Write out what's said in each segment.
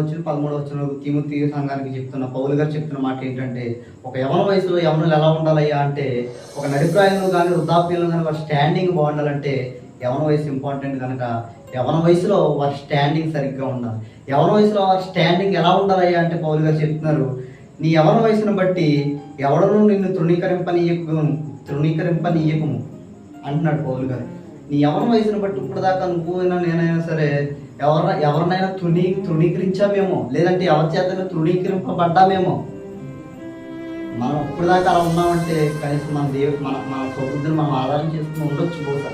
వచ్చిన పదమూడు వచ్చిన తిముతి సంఘానికి చెప్తున్న పౌలు గారు చెప్తున్న మాట ఏంటంటే ఒక యవన వయసులో యవనులు ఎలా ఉండాలయ్యా అంటే ఒక నడిప్రాయంలో కానీ వృద్ధాప్యంలో కానీ వారి స్టాండింగ్ బాగుండాలంటే యవన వయసు ఇంపార్టెంట్ కనుక యవన వయసులో వారి స్టాండింగ్ సరిగ్గా ఉండాలి. యవన వయసులో వారి స్టాండింగ్ ఎలా ఉండాలయ్యా అంటే పౌలు గారు చెప్తున్నారు నీ యవన వయసును బట్టి ఎవడను నిన్ను తృణీకరింపనీయకము తృణీకరింపనీయకము అంటున్నాడు పౌలు గారు. నీ యవన వయసును బట్టి ఇప్పుడు దాకా నేనైనా సరే ఎవర ఎవరినైనా తృణీ తృణీకరించామేమో లేదంటే ఎవరి చేత తృణీకరింపబడ్డామేమో. మనం ఇప్పుడు దాకా అలా ఉన్నామంటే కనీసం మన దేవు మన మన సౌబుద్ధిని మనం ఆధారం చేసుకుని ఉండొచ్చు బహుశా.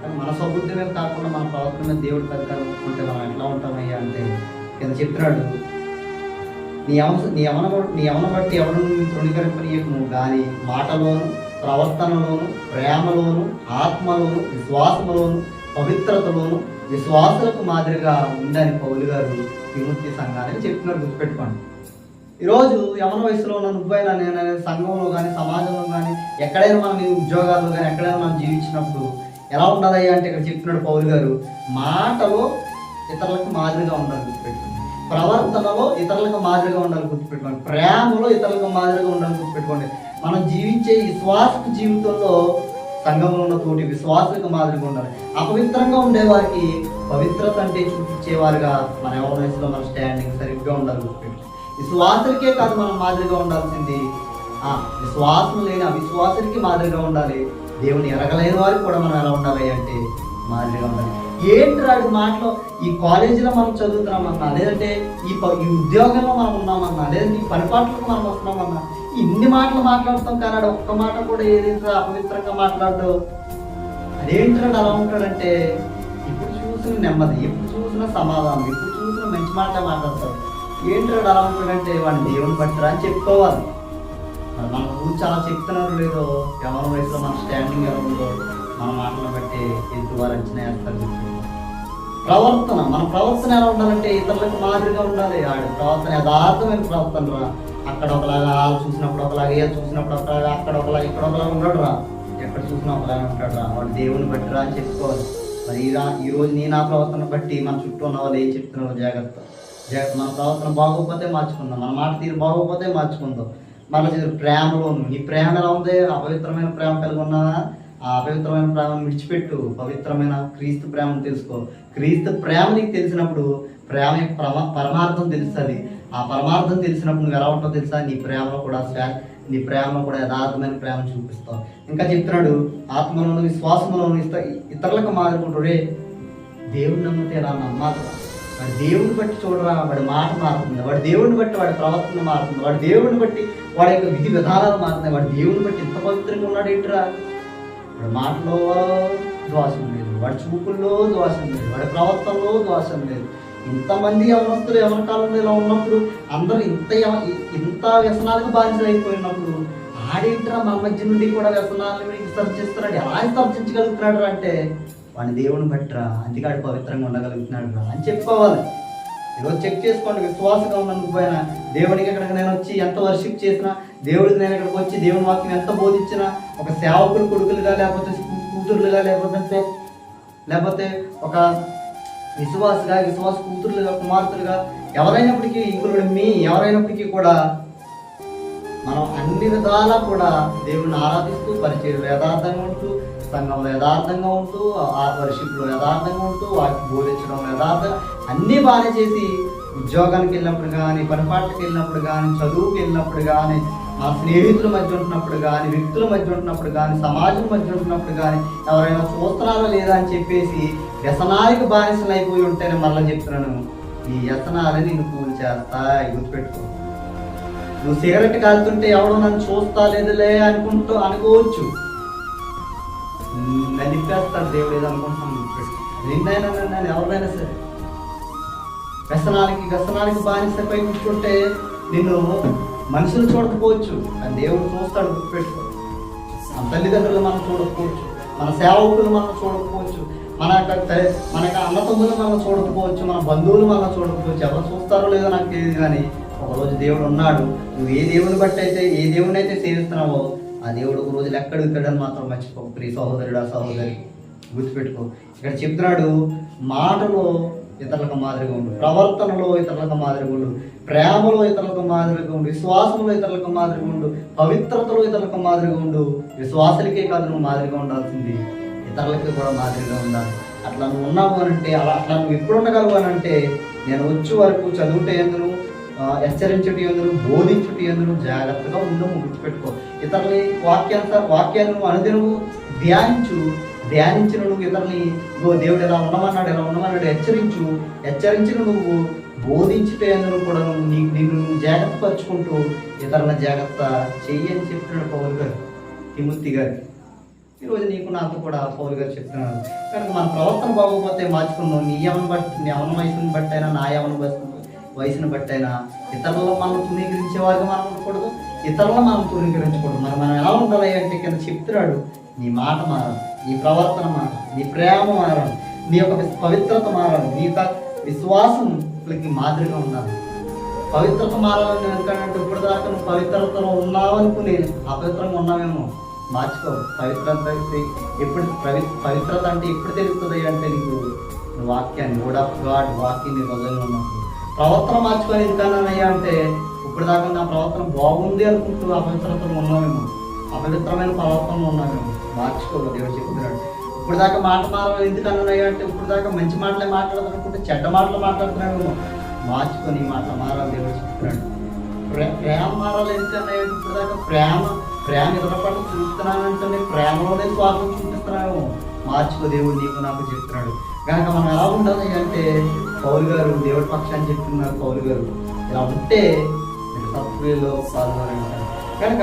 కానీ మన సౌబుద్ధి మీద కాకుండా మన ప్రవర్తన దేవుడు పెద్ద ఉంటే మనం ఎట్లా ఉంటామయ్యా అంటే కింద చెప్తున్నాడు నీ యవన నీ అవన నీ అవన బట్టి ఎవరు తృణీకరింపనీయకము? కానీ మాటలోను ప్రవర్తనలోను ప్రేమలోను ఆత్మలోను విశ్వాసములోను పవిత్రతలోను విశ్వాసులకు మాదిరిగా ఉందని పౌలు గారు విముక్తి సంఘాన్ని చెప్తున్నారు గుర్తుపెట్టుకోండి. ఈరోజు యవన వయసులో ఉన్న నువ్వైనా నేను సంఘంలో కానీ సమాజంలో కానీ ఎక్కడైనా మనం ఉద్యోగాల్లో కానీ ఎక్కడైనా మనం జీవించినప్పుడు ఎలా ఉండాలి అంటే ఇక్కడ చెప్తున్నాడు పౌలు గారు మాటలో ఇతరులకు మాదిరిగా ఉండాలి గుర్తుపెట్టుకోండి. ప్రవర్తనలో ఇతరులకు మాదిరిగా ఉండాలి గుర్తుపెట్టుకోండి. ప్రేమలో ఇతరులకు మాదిరిగా ఉండాలి గుర్తుపెట్టుకోండి. మనం జీవించే ఈ శ్వాస జీవితంలో సంఘంలో ఉన్న తోటి విశ్వాసులకు మాదిరిగా ఉండాలి. అపవిత్రంగా ఉండే వారికి పవిత్రత అంటే చూపించేవారుగా మన ఎవరి మన స్టాండింగ్ సరిగ్గా ఉండాలి గుర్తుపెట్టుకోండి విశ్వాసులకే కాదు మనం మాదిరిగా ఉండాల్సింది. ఆ విశ్వాసం లేని అవిశ్వాసులకి మాదిరిగా ఉండాలి. దేవుని ఎరగలేని వారికి కూడా మనం ఎలా ఉండాలి అంటే మాదిరిగా ఉండాలి. ఏంటి రాడు మాటలో? ఈ కాలేజీలో మనం చదువుతున్నామన్నా లేదంటే ఈ ప- ఈ ఉద్యోగంలో మనం ఉన్నామన్నా లేదంటే ఈ పనిపాట్లకు మనం వస్తున్నామన్నా ఇన్ని మాటలు మాట్లాడుతాం కానీ ఒక్క మాట కూడా ఏదైతే అపవిత్రంగా మాట్లాడదు అదేంటాడు అలా ఉంటాడంటే ఇప్పుడు చూసిన నెమ్మది ఎప్పుడు చూసిన సమాధానం ఎప్పుడు చూసిన మంచి మాట మాట్లాడతాడు. ఏంటాడు అలా ఉంటాడంటే వాడిని దేవుని పట్టరా అని చెప్పుకోవాలి. మన గురించి అలా చెప్తున్నారు లేదో ఎవరి వయసులో మన స్టాండింగ్ ఎలా ఉందో మన మాటలను బట్టి ఎదుటివారు అంచనా వేస్తారు ప్రవర్తన మన ప్రవర్తన ఎలా ఉండాలంటే ఇతరులకు మాదిరిగా ఉండాలి. ఆడు ప్రవర్తన యథార్థమైన ప్రవర్తన రా అక్కడ ఒకలాగా ఆ చూసినప్పుడు ఒకలాగా ఏ చూసినప్పుడు ఒకలాగా అక్కడ ఒకలాగా ఇక్కడ ఒకలాగా ఉండడు రా ఎక్కడ చూసినా ఒకలాగా ఉంటాడు రా వాడు దేవుని బట్టి రా అని చెప్పుకోవాలి. మరి ఈ రా- ఈ రోజు నీ నా ప్రవర్తన బట్టి మన చుట్టూ ఉన్న వాళ్ళు ఏం చెప్తున్నారో జాగ్రత్త. జాగ్రత్త. మన ప్రవర్తన బాగోకపోతే మార్చుకుందాం. మన మాట తీరు బాగోకపోతే మార్చుకుందాం. మన ప్రేమలో నీ ప్రేమ ఎలా ఉంది? అపవిత్రమైన ప్రేమ కలిగి ఉన్నావా? ఆ అపవిత్రమైన ప్రేమను విడిచిపెట్టు. పవిత్రమైన క్రీస్తు ప్రేమను తెలుసుకో. క్రీస్తు ప్రేమ నీకు తెలిసినప్పుడు ప్రేమ యొక్క పరమార్థం తెలుస్తుంది. ఆ పరమార్థం తెలిసినప్పుడు నువ్వు ఎలా ఉంటావు తెలుసా? నీ ప్రేమలో కూడా శా- నీ ప్రేమలో కూడా యథార్థమైన ప్రేమ చూపిస్తావు. ఇంకా చెప్తున్నాడు ఆత్మలోను విశ్వాసంలోను ఇస్తా ఇతరులకు మారుకుంటాడు రే నమ్మితే ఎలా నమ్మాలి వాడి దేవుడిని బట్టి చూడరా? వాడి మాట మారుతుంది. వాడి దేవుడిని బట్టి వాడి ప్రవర్తన మారుతుంది. వాడి దేవుడిని బట్టి వాడి యొక్క విధి విధానాలు మారుతున్నాయి. వాడి దేవుడిని బట్టి ఇంత పవిత్రంగా ఉన్నాడు ఏంటిరా? వాడి మాటలో దోషం లేదు. వాడి చూపుల్లో దోషం లేదు. వాడి ప్రవర్తనలో దోషం లేదు. ఇంతమంది యవనస్తులు యవన కాలంలో ఇలా ఉన్నప్పుడు అందరూ ఇంత ఇంత వ్యసనాలకు బాధితులైపోయినప్పుడు అయిపోయినప్పుడు ఆడేంట్రా మన మధ్య నుండి కూడా వ్యసనాలను విసర్జిస్తున్నాడు? ఎలా విసర్జించగలుగుతున్నాడు అంటే వాడిని దేవుని బట్టిరా అందుకే పవిత్రంగా ఉండగలుగుతున్నాడు రా అని చెప్పుకోవాలి. ఈరోజు చెక్ చేసుకోండి విశ్వాసంగా ఉన్నందుకు పోయినా దేవుడికి ఇక్కడికి నేను వచ్చి ఎంత వర్షిప్ చేసినా దేవుడికి నేను ఇక్కడికి వచ్చి దేవుని వాక్యం ఎంత బోధించినా ఒక సేవకుడు కొడుకులుగా లేకపోతే కూతురులుగా లేకపోతే లేకపోతే ఒక విశ్వాసగా విశ్వాస కూతురులుగా కుమార్తెలుగా ఎవరైనప్పటికీ ఇంకులుడు మీ ఎవరైనప్పటికీ కూడా మనం అన్ని విధాలా కూడా దేవుడిని ఆరాధిస్తూ పరిచయం యథార్థంగా ఉంటూ సంఘంలో యథార్థంగా ఉంటూ ఆ వర్షిప్లో యథార్థంగా ఉంటూ వాటికి బోధించడం యథార్థం అన్నీ బాగానే చేసి ఉద్యోగానికి వెళ్ళినప్పుడు కానీ పనిపాట్లకు వెళ్ళినప్పుడు కానీ చదువుకి వెళ్ళినప్పుడు కానీ ఆ స్నేహితుల మధ్య ఉంటున్నప్పుడు కానీ వ్యక్తుల మధ్య ఉంటున్నప్పుడు కానీ సమాజం మధ్య ఉంటున్నప్పుడు కానీ ఎవరైనా చూస్తున్నారా లేదా అని చెప్పేసి వ్యసనానికి బానిసలు అయిపోయి ఉంటేనే మళ్ళీ చెప్తున్నాను. ఈ వ్యసనాలని నేను కూల్ చేస్తా గుర్తుపెట్టుకో. నువ్వు సిగరెట్ కాలుతుంటే ఎవడో నన్ను చూస్తా లేదులే అనుకుంటూ అనుకోవచ్చు. నలిపేస్తాడు దేవుడు ఏదో అనుకుంటున్నాను నిన్నైనా నన్ను ఎవరినైనా సరే. వ్యసనానికి వ్యసనానికి బానిసపై కూర్చుంటే నిన్ను మనుషులు చూడకపోవచ్చు కానీ దేవుడు చూస్తాడు గుర్తుపెట్టుకో. మన తల్లిదండ్రులు మనం చూడకపోవచ్చు మన సేవకులు మనం చూడకపోవచ్చు మన యొక్క మన యొక్క అన్నతమ్ములు మనం చూడకపోవచ్చు మన బంధువులు మనం చూడకపోవచ్చు ఎవరు చూస్తారో లేదో నాకు తెలియదు కానీ ఒకరోజు దేవుడు ఉన్నాడు. నువ్వు ఏ దేవుని బట్టి అయితే ఏ దేవుని అయితే సేవిస్తున్నావో ఆ దేవుడు ఒక రోజు ఎక్కడ ఇస్తాడని మాత్రం మర్చిపో ప్రియ సహోదరుడు ఆ సహోదరి గుర్తుపెట్టుకో. ఇక్కడ చెప్తున్నాడు మాటలో ఇతరులకు మాదిరిగా ఉండు. ప్రవర్తనలో ఇతరులకు మాదిరిగా ఉండు. ప్రేమలో ఇతరులకు మాదిరిగా ఉండు. విశ్వాసంలో ఇతరులకు మాదిరిగా ఉండు. పవిత్రతలో ఇతరులకు మాదిరిగా ఉండు. విశ్వాసులకే కాదు నువ్వు మాదిరిగా ఉండాల్సింది. ఇతరులకి కూడా మాదిరిగా ఉండాలి. అట్లా నువ్వు ఉన్నావు అంటే అలా అట్లా నువ్వు ఎప్పుడు ఉండగలవు నేను వచ్చే వరకు చదువుటే ఎందును హెచ్చరించుటి ఎందును బోధించుటి ఎందును జాగ్రత్తగా ఉండము గుర్తుపెట్టుకో ఇతరుల వాక్యాంత వాక్యాన్ని నువ్వు అనుదినము ధ్యానించు. ధ్యానించిన నువ్వు ఇతరుని ఇగో దేవుడు ఎలా ఉండమన్నాడు ఎలా ఉండమన్నాడు హెచ్చరించు హెచ్చరించిన నువ్వు బోధించుటే కూడా నువ్వు నీ నిన్ను నువ్వు జాగ్రత్త పరుచుకుంటూ ఇతరుల జాగ్రత్త చెయ్యి అని చెప్పినాడు పౌల్ గారు తిమూర్తి గారికి ఈరోజు నీకు నాకు కూడా పౌల్ గారు చెప్తున్నాడు కనుక మన ప్రవర్తన బాగోపోతే మార్చుకున్నావు నీ యవన బట్టి నీ యవన వయసుని బట్టైనా నా యవన వయసును వయసుని బట్టి ఇతరులలో మనం తునీకరించే వారిగా మనం ఉండకూడదు ఇతరులను మనం తునీకరించకూడదు మరి మనం ఎలా ఉండాలి అంటే కింద చెప్తున్నాడు నీ మాట మారాలి. నీ ప్రవర్తన మారాలి నీ ప్రేమ మారాలి నీ యొక్క పవిత్రత మారాలి నీ యొక్క విశ్వాసంకి మాదిరిగా ఉండాలి. పవిత్రత మారాలని ఎందుకంటే ఇప్పుడు దాకా నువ్వు పవిత్రతలో ఉన్నావు అనుకుని అపవిత్రంగా ఉన్నావేమో మార్చుకో పవిత్రత అయితే ఎప్పుడు పవి- పవిత్రత అంటే ఎప్పుడు తెలుస్తుంది అంటే నీకు వాక్యాన్ని వర్డ్ ఆఫ్ గాడ్ వాక్యం హృదయంలో ఉన్నప్పుడు. ప్రవర్తన మార్చుకొని ఎందుకన్నానయ్యా అంటే ఇప్పుడు దాకా నా ప్రవర్తన బాగుంది అనుకుంటూ అపవిత్రతలో ఉన్నామేమో అపవిత్రమైన ప్రవర్తనలో ఉన్నామేమో మార్చుకో దేవుడు చెప్తున్నాడు. ఇప్పుడు దాకా మాట మారాలి ఎందుకన్నానయ్యా అంటే ఇప్పుడు దాకా మంచి మాటలే మాట్లాడుతున్నప్పుడు చెడ్డ మాటలు మాట్లాడుతున్నాడు మార్చుకొని మాట మారాలి దేవుడు చెప్తున్నాడు. ప్రేమ మారాలి ఎందుకన్నా ఇప్పుడు దాకా ప్రేమ ప్రేమ ఇతర పట్ల చూస్తున్నానంటే ప్రేమలోనే స్వార్థం చూపిస్తున్నాను మార్చుకో దేవుడు నీకు నాకు చెప్తున్నాడు. కనుక మనం ఎలా ఉండాలి అంటే పౌరు గారు దేవుడి పక్షాన్ని చెప్తున్నారు పౌరు గారు. ఇలా ఉంటే మీరు సత్క్రియలో పాల్గొనంటారు కనుక